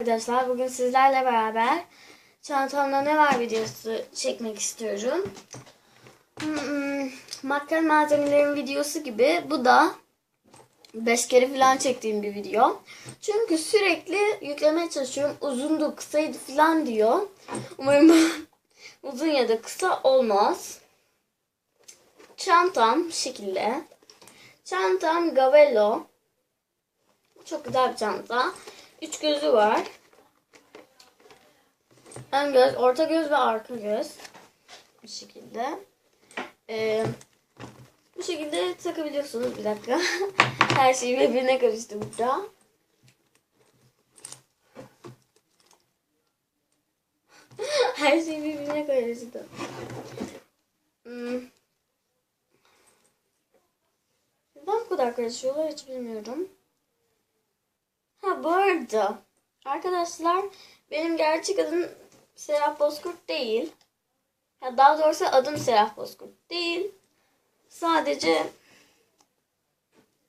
Arkadaşlar bugün sizlerle beraber çantamda ne var videosu çekmek istiyorum. Hmm, makyaj malzemelerin videosu gibi bu da 5 kere falan çektiğim bir video. Çünkü sürekli yüklemeye çalışıyorum. Uzundu, kısaydı falan diyor. Umarım uzun ya da kısa olmaz. Çantam şekilde. Çantam Gavello. Çok güzel bir çanta. Üç gözü var. Ön göz, orta göz ve arka göz. Bu şekilde. Ee, bu şekilde takabiliyorsunuz. Bir dakika. Her şey birbirine karıştı burada. Her şey birbirine karıştı. Hmm. Neden bu kadar karışıyorlar hiç bilmiyorum. Arada arkadaşlar benim gerçek adım Serap Bozkurt değil. Ya daha doğrusu adım Serap Bozkurt değil. Sadece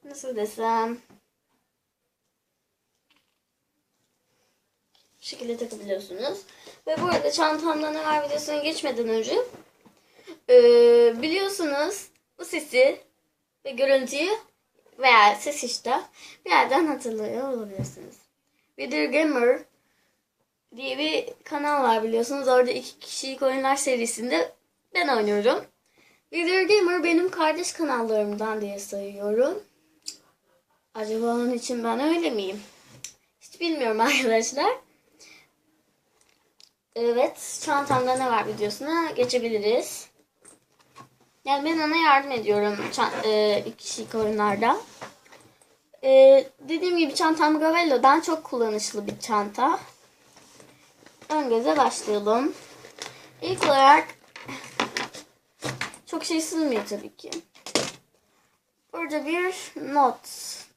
nasıl desem bu şekilde takabiliyorsunuz. Ve bu arada çantamda ne var videosuna geçmeden önce ee, biliyorsunuz bu sesi ve görüntüyü veya ses işte bir yerden hatırlıyor olabilirsiniz. Video Gamer diye bir kanal var biliyorsunuz. Orada iki kişilik oyunlar serisinde ben oynuyorum. Video Gamer benim kardeş kanallarımdan diye sayıyorum. Acaba onun için ben öyle miyim? Hiç bilmiyorum arkadaşlar. Evet, çantamda ne var videosuna geçebiliriz. Yani ben ona yardım ediyorum e, iki kişilik oyunlarda. E, dediğim gibi çantam Gavello'dan çok kullanışlı bir çanta. Ön göze başlayalım. İlk olarak çok şey sığmıyor tabii ki. Burada bir not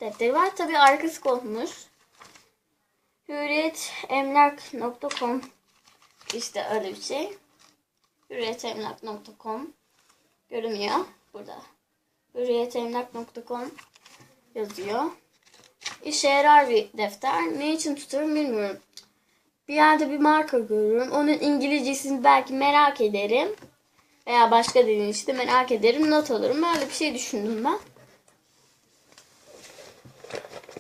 defteri var. Tabii arkası konmuş. Hürriyetemlak.com işte öyle bir şey. Hürriyetemlak.com görünüyor burada. Hürriyetemlak.com yazıyor. İşe yarar bir defter. Ne için tutuyorum bilmiyorum. Bir yerde bir marka görüyorum. Onun İngilizcesini belki merak ederim. Veya başka dilini işte merak ederim. Not alırım. Böyle bir şey düşündüm ben.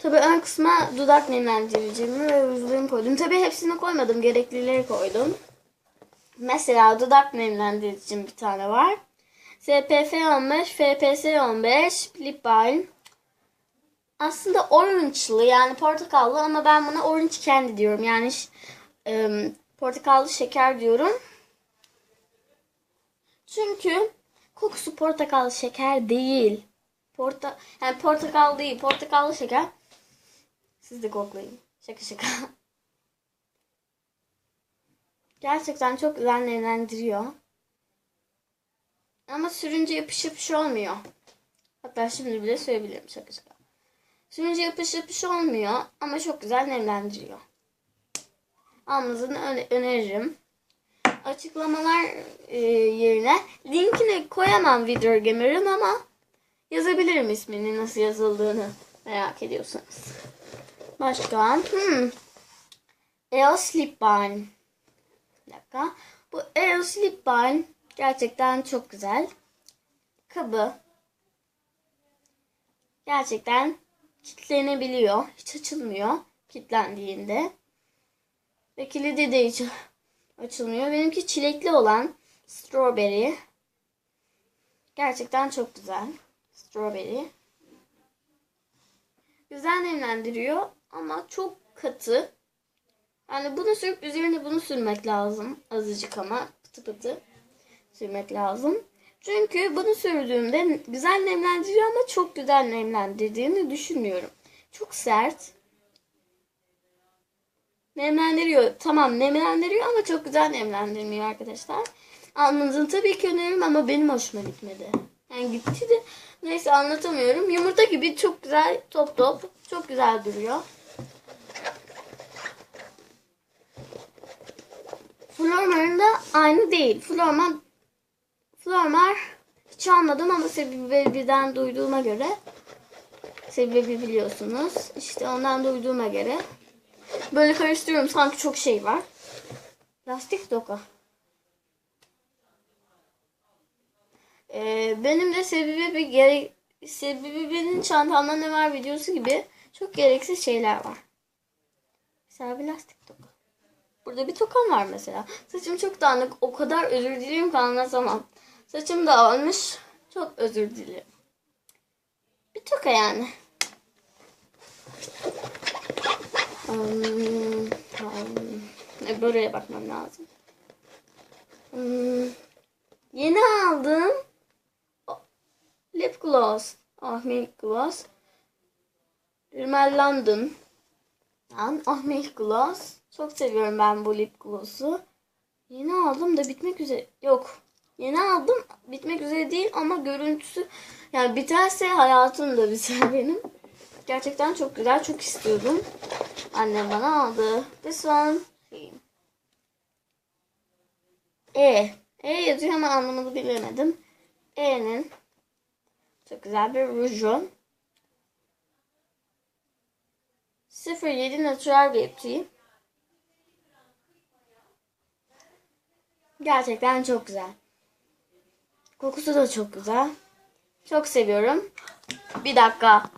Tabii ön kısma dudak nemlendiricimi ve rujlarımı koydum. Tabii hepsini koymadım. Gereklileri koydum. Mesela dudak nemlendiricim bir tane var. SPF 15, FPS 15, lip balm. Aslında orange'lı yani portakallı ama ben buna orange candy diyorum. Yani e, portakallı şeker diyorum. Çünkü kokusu portakallı şeker değil. Porta yani portakal değil, portakallı şeker. Siz de koklayın. Şaka şaka. Gerçekten çok güzel nemlendiriyor. Ama sürünce yapış yapış olmuyor. Hatta şimdi bile söyleyebilirim şaka şaka. Sürünce yapış yapış olmuyor ama çok güzel nemlendiriyor. Almanızı öne- öneririm. Açıklamalar e, yerine linkini koyamam Video Gamer'ın ama yazabilirim ismini nasıl yazıldığını merak ediyorsanız. Başka? Hmm. EOS Lip Balm. Bir dakika. Bu EOS Lip Balm gerçekten çok güzel. Kabı. Gerçekten kilitlenebiliyor. Hiç açılmıyor kilitlendiğinde. Ve kilidi de hiç açılmıyor. Benimki çilekli olan strawberry. Gerçekten çok güzel. Strawberry. Güzel nemlendiriyor ama çok katı. Yani bunu sürüp üzerine bunu sürmek lazım. Azıcık ama pıtı pıtı sürmek lazım. Çünkü bunu sürdüğümde güzel nemlendiriyor ama çok güzel nemlendirdiğini düşünmüyorum. Çok sert. Nemlendiriyor. Tamam nemlendiriyor ama çok güzel nemlendirmiyor arkadaşlar. Almanızın tabii ki öneririm ama benim hoşuma gitmedi. Yani gitti de neyse anlatamıyorum. Yumurta gibi çok güzel top top. Çok güzel duruyor. Flormar'ın da aynı değil. Flormar Flormar hiç almadım ama sebebiden duyduğuma göre sebebi biliyorsunuz. İşte ondan duyduğuma göre Böyle karıştırıyorum sanki çok şey var. Lastik doka. Ee, benim de sebebi bir gerek sebebinin çantamda ne var videosu gibi çok gereksiz şeyler var. Mesela bir lastik toka. Burada bir tokam var mesela. Saçım çok dağınık. O kadar özür dileyim ki anlatamam. Saçım dağılmış. Çok özür dilerim. Bir toka yani. Hmm, hmm. E, Buraya bakmam lazım. Hmm. Yeni aldım. Lip gloss. Ah milk gloss. Rimmel London. An ah milk gloss. Çok seviyorum ben bu lip gloss'u. Yeni aldım da bitmek üzere. Yok. Yeni aldım. Bitmek üzere değil ama görüntüsü yani biterse hayatım da biter benim. Gerçekten çok güzel. Çok istiyordum. Annem bana aldı. This one. E. E yazıyor ama anlamını bilemedim. E'nin çok güzel bir ruju. 07 Natural Beauty. Gerçekten çok güzel. Kokusu da çok güzel. Çok seviyorum. Bir dakika.